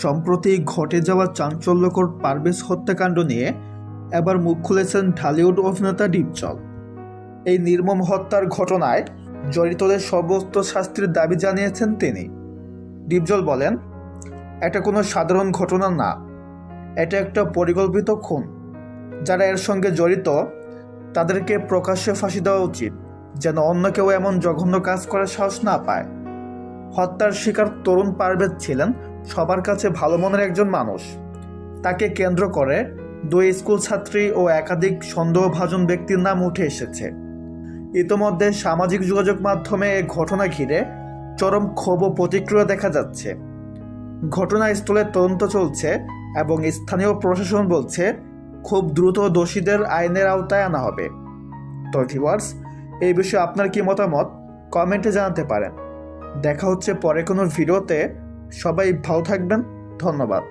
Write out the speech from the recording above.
সম্প্রতি ঘটে যাওয়া চাঞ্চল্যকর পারভেজ হত্যাকাণ্ড নিয়ে এবার মুখ খুলেছেন ঢালিউড অভিনেতা ডিপজল এই নির্মম হত্যার ঘটনায় জড়িতদের সর্বোচ্চ শাস্তির দাবি জানিয়েছেন তিনি। ডিপজল বলেন, এটা কোনো সাধারণ ঘটনা না। এটা একটা পরিকল্পিত খুন। যারা এর সঙ্গে জড়িত, তাদেরকে প্রকাশ্যে ফাঁসি দেওয়া উচিত, যেন অন্য কেউ এমন জঘন্য কাজ করার সাহস না পায়। হত্যার শিকার তরুণ পারভেজ ছিলেন, সবার কাছে ভালো মনের একজন মানুষ। তাকে কেন্দ্র করে দুই স্কুল ছাত্রী ও একাধিক সন্দেহভাজন ব্যক্তির নাম উঠে এসেছে। ইতোমধ্যে সামাজিক যোগাযোগ মাধ্যমে এ ঘটনা ঘিরে চরম ক্ষোভ ও প্রতিক্রিয়া দেখা যাচ্ছে। ঘটনাস্থলে তদন্ত চলছে এবং স্থানীয় প্রশাসন বলছে, খুব দ্রুত দোষীদের আইনের আওতায় আনা হবে। তো ভিউয়ার্স এই বিষয়ে আপনার কি মতামত? কমেন্টে জানাতে পারেন। দেখা হচ্ছে পরে কোনো ভিডিওতে। সবাই ভালো থাকবেন। ধন্যবাদ।